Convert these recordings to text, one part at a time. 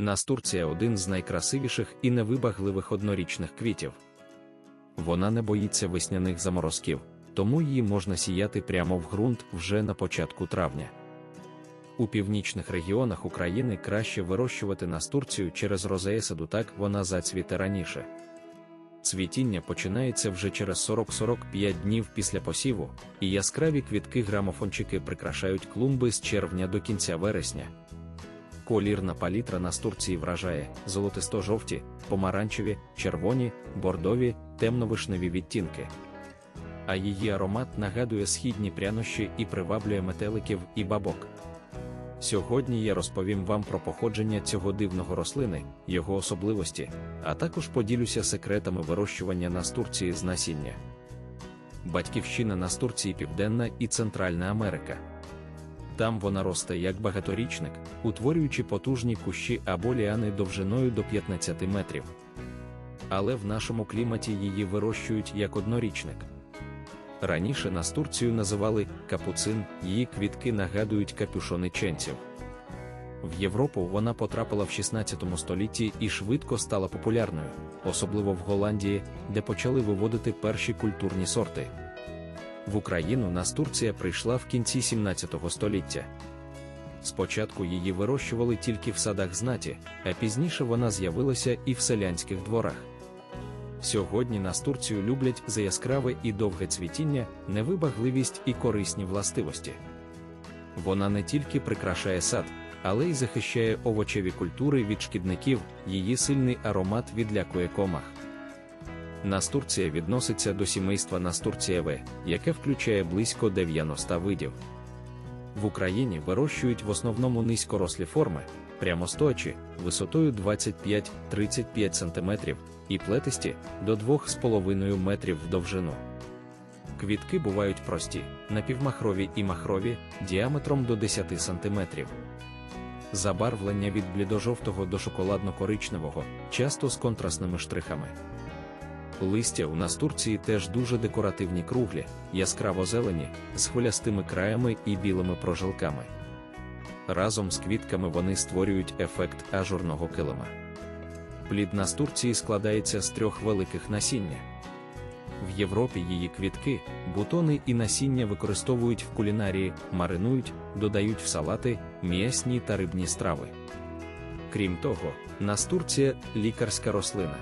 Настурція один з найкрасивіших і невибагливих однорічних квітів. Вона не боїться весняних заморозків, тому її можна сіяти прямо в ґрунт вже на початку травня. У північних регіонах України краще вирощувати настурцію через розеесаду, так вона зацвіте раніше. Цвітіння починається вже через 40-45 днів після посіву, і яскраві квітки грамофончики прикрашають клумби з червня до кінця вересня. Колірна палітра настурції вражає золотисто-жовті, помаранчеві, червоні, бордові, темновишневі відтінки. А її аромат нагадує східні прянощі і приваблює метеликів і бабок. Сьогодні я розповім вам про походження цього дивного рослини, його особливості, а також поділюся секретами вирощування настурції з насіння. Батьківщина настурції Південна і Центральна Америка. Там вона росте як багаторічник, утворюючи потужні кущі або ліани довжиною до 15 метрів. Але в нашому кліматі її вирощують як однорічник. Раніше настурцію називали капуцин, її квітки нагадують капюшони ченців. В Європу вона потрапила в 16 столітті і швидко стала популярною, особливо в Голландії, де почали виводити перші культурні сорти. В Україну настурція прийшла в кінці 17 століття. Спочатку її вирощували тільки в садах знаті, а пізніше вона з'явилася і в селянських дворах. Сьогодні настурцію люблять за яскраве і довге цвітіння, невибагливість і корисні властивості. Вона не тільки прикрашає сад, але й захищає овочеві культури від шкідників, її сильний аромат відлякує комах. Настурція відноситься до сімейства настурцієве, яке включає близько 90 видів. В Україні вирощують в основному низькорослі форми, прямостоячі, висотою 25-35 см, і плетисті до 2,5 метрів в довжину. Квітки бувають прості, напівмахрові і махрові, діаметром до 10 см. Забарвлення від блідожовтого до шоколадно-коричневого, часто з контрастними штрихами. Листя у настурції теж дуже декоративні круглі, яскраво зелені, з хвилястими краями і білими прожилками. Разом з квітками вони створюють ефект ажурного килима. Плід настурції складається з трьох великих насіння. В Європі її квітки, бутони і насіння використовують в кулінарії, маринують, додають в салати, м'ясні та рибні страви. Крім того, настурція лікарська рослина.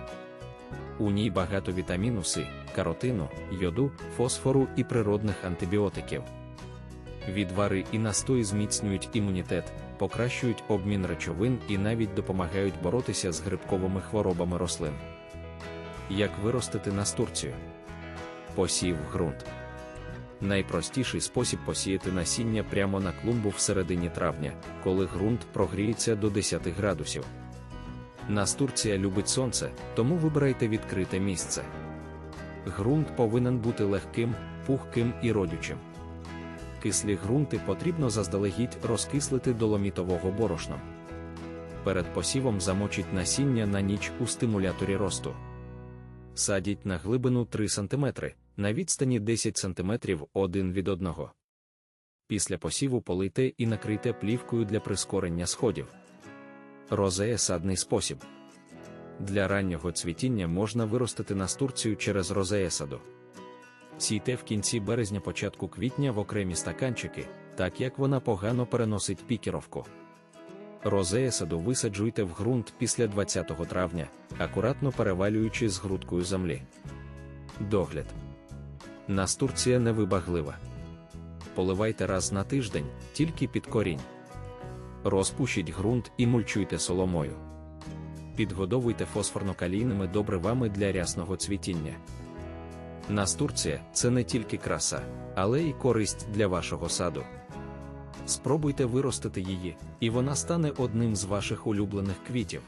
У ній багато вітаміну С, каротину, йоду, фосфору і природних антибіотиків. Відвари і настої зміцнюють імунітет, покращують обмін речовин і навіть допомагають боротися з грибковими хворобами рослин. Як виростити настурцію? Посів ґрунт. Найпростіший спосіб посіяти насіння прямо на клумбу в середині травня, коли ґрунт прогріється до 10 градусів. Настурція любить сонце, тому вибирайте відкрите місце. Ґрунт повинен бути легким, пухким і родючим. Кислі ґрунти потрібно заздалегідь розкислити доломітового борошном. Перед посівом замочіть насіння на ніч у стимуляторі росту. Садіть на глибину 3 см, на відстані 10 см один від одного. Після посіву полийте і накрийте плівкою для прискорення сходів. Розея садний спосіб. Для раннього цвітіння можна виростити настурцію через розеесаду. Сійте в кінці березня початку квітня в окремі стаканчики, так як вона погано переносить пікіровку. Розеесаду висаджуйте в ґрунт після 20 травня, акуратно перевалюючи з грудкою землі. Догляд. Настурція невибаглива. Поливайте раз на тиждень, тільки під корінь. Розпушіть ґрунт і мульчуйте соломою. Підгодовуйте фосфорно-калійними добривами для рясного цвітіння. Настурція це не тільки краса, але й користь для вашого саду. Спробуйте виростити її, і вона стане одним з ваших улюблених квітів.